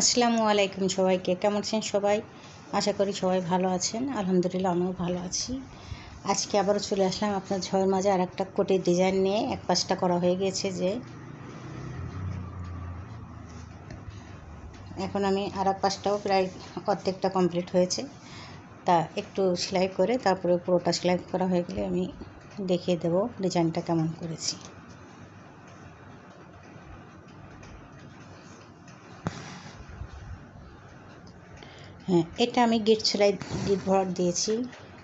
আসসালামু আলাইকুম সবাইকে। কেমন আছেন সবাই? আশা করি সবাই ভালো আছেন। আলহামদুলিল্লাহ আমিও ভালো আছি। আজকে আবারও চলে আসলাম আপনার ঝড় মাঝে আর একটা কোটির ডিজাইন নিয়ে। এক পাশটা করা হয়ে গেছে যে, এখন আমি আর এক পাশটাও প্রায় অর্ধেকটা কমপ্লিট হয়েছে। তা একটু সেলাই করে তারপরে পুরোটা সেলাই করা হয়ে গেলে আমি দেখিয়ে দেবো ডিজাইনটা কেমন করেছি। হ্যাঁ এটা আমি গিট সেলাই গিট ভরাট দিয়েছি।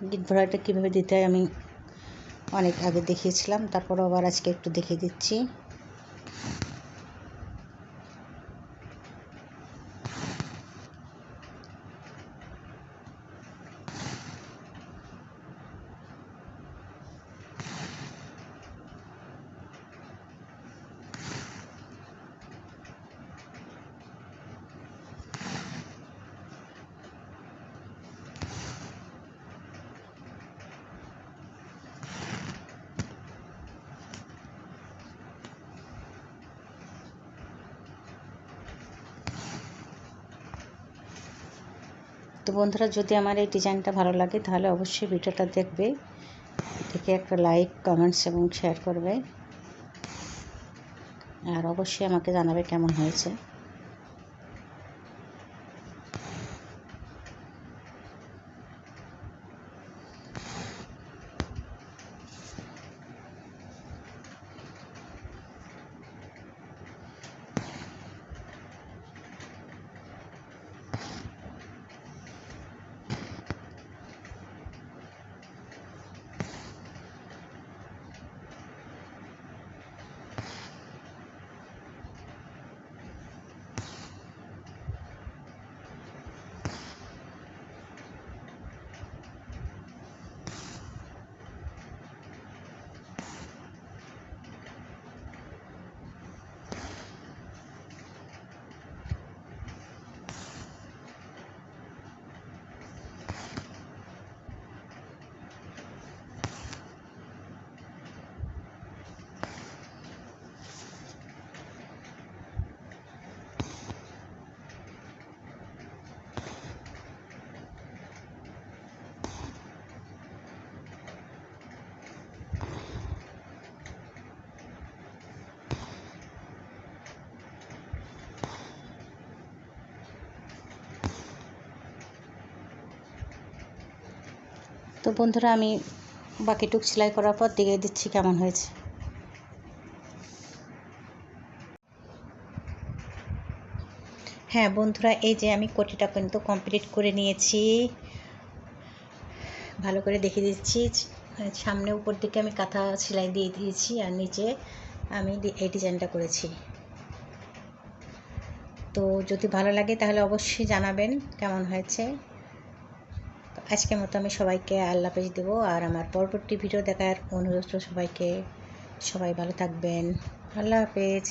গিট ভরাটটা কীভাবে দিতে হয় আমি অনেক আগে দেখিয়েছিলাম তারপর আবার আজকে একটু দেখিয়ে দিচ্ছি। তো বন্ধুরা, যদি আমার এই ডিজাইনটা ভালো লাগে, তাহলে অবশ্যই ভিডিওটা দেখবে। দেখে একটা লাইক, কমেন্টস এবং শেয়ার করবে। আর অবশ্যই আমাকে জানাবে কেমন হয়েছে। তো বন্ধুরা, আমি বাকিটুক সেলাই করার পর দেখিয়ে দিচ্ছি কেমন হয়েছে। হ্যাঁ বন্ধুরা, এই যে আমি কোটিটা কিন্তু কমপ্লিট করে নিয়েছি। ভালো করে দেখে দিচ্ছি। সামনে উপর দিকে আমি কাঁথা সেলাই দিয়ে দিয়েছি আর নিচে আমি এই ডিজাইনটা করেছি। তো যদি ভালো লাগে তাহলে অবশ্যই জানাবেন কেমন হয়েছে। আজকের মতো আমি সবাইকে আল্লাহ পেজ দেবো, আর আমার পরবর্তী ভিডিও দেখার অনুরোধ সবাইকে। সবাই ভালো থাকবেন। আল্লাহ হাফেজ।